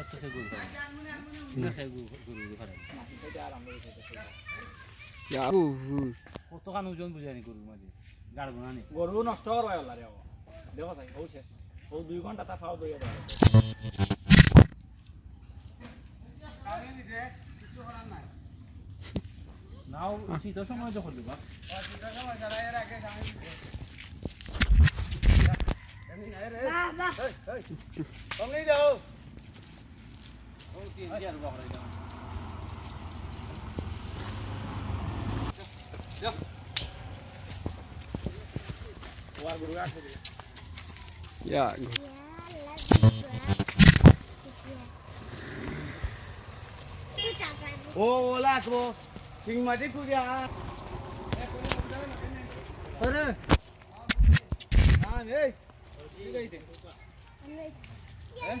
অত্যাচার গরু গরু কত কান ওজন বুঝানি গরুর মাঝে? গাড়বো না নি গরু নষ্ট করবাই ওলা রে দেখো তাই হচ্ছে। ও দুই ঘণ্টা তা খাওয়া দইয়া দেয়। নাও শীতের সময় যখন দিবা। কমনি যাও ও তিন চার বকরা দাও ওয়ার গরু 야, 이거. 오, 올라가고. 지금 맞을 거야. 그래. 아, 네. 이거 이제. 예?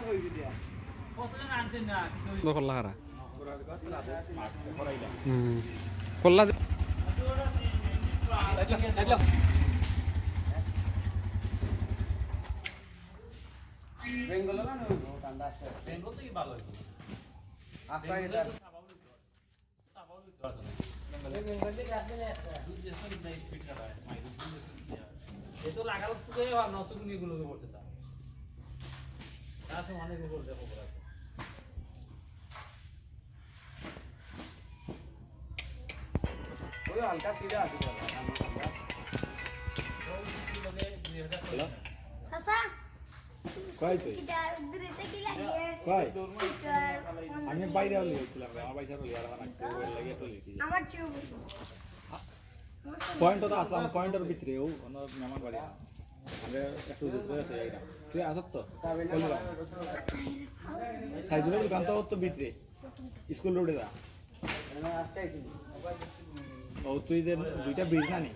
যে বেঙ্গল ঠান্ডা বেঙ্গল থেকে ভালো হইতো আস্তা এটা তো লাগালো তুলে নতুন নিগুলোকে পড়ছে তা অনেক উপর দেখো হালকা সিধা আছে আমি বাইরে আমার আমার পয়েন্ট তো আসলাম পয়েন্টের ভিতরে ও বাড়ি। তুই আসত তো সাইজুলের দোকান তো তো ভিতরে। স্কুল রোডে যা। ও তুই যে দুইটা ব্রিজ না নি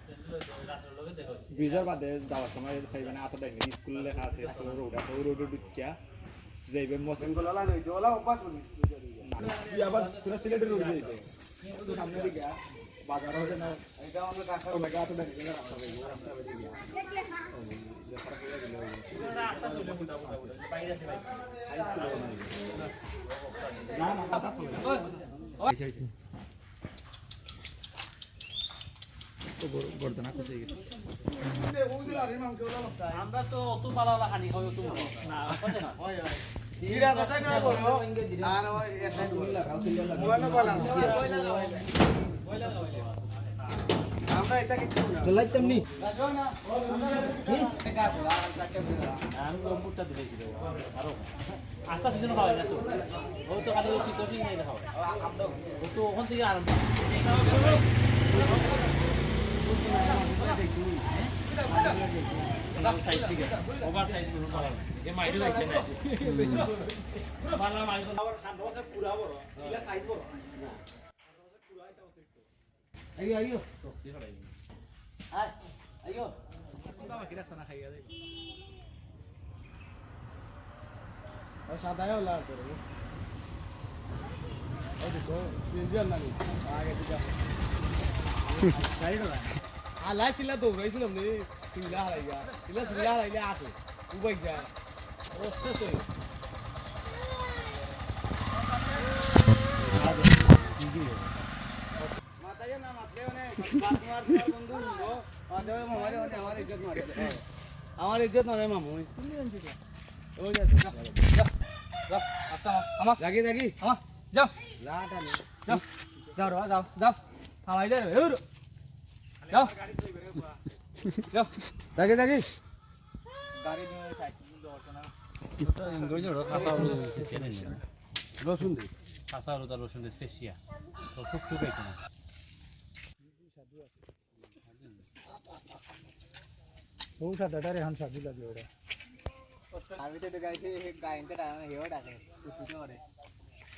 ব্রিজের বাদে যাওয়ার সময় খাইবে না আতো দেখবি স্কুল লেখা আছে স্কুল রোড আছে ওই রোডে ঢুকিয়া যাইবে মসজিদ। তুই আবার তোরা সিলেটের রোডে যাইবে সামনে দিকে আমরা তো অত পালাওয়ালা খানি হয় অত না কথা আমরা এটা কিছু না লাইতাম নি আমি অমুকটা দিয়েছিল আরও আস্তে আস্তে খাওয়া যায় তো ও তো খালি ওষুধ দোষই নাই খাওয়া ও তো ওখান থেকে আরম্ভ সাইজ ঠিক আছে। ওভার সাইজ কোনো পালা না। যে মাইডু লাগছে না পালা মাইডু আবার শান্ত আছে পুরা বড়। এটা সাইজ বড়। আইও আইও শক্তি ছড়াই আয় আইও কোনটা বাকি রাখছ না খাইয়া দে আর সাদায় হলা করে এই দেখো সিজন না আগে দিকা গাড়ি না আলাই চিল্লা দৌড়াইছিলাম রে। সিংলা হারাইয়া চিল্লা সিংলা হারাইলে আটো উবাই যায় রস্তে তো মাতায় না মাতলে মানে বাত মার বন্ধু হলো আদে মামারে মানে আমার ইজ্জত মারে আমার ইজ্জত মারে মামু ওই যা যা যা আস্তা আমা জাগি জাগি আমা যাও লাটা নি যাও যাও যাও যাও আমাই দে যাও যাও জাগি জাগি গাড়ি নিয়ে সাইড দৌড়ছ না। ইংরেজি ওটা কাঁচা আলু রসুন দে। কাঁচা আলু তার রসুন স্পেশিয়া তো টুক টুক আইছে না। বউ সাদাটারে এখন সাদু লাগে ওটা। আমি তো গাইছি ডাকে।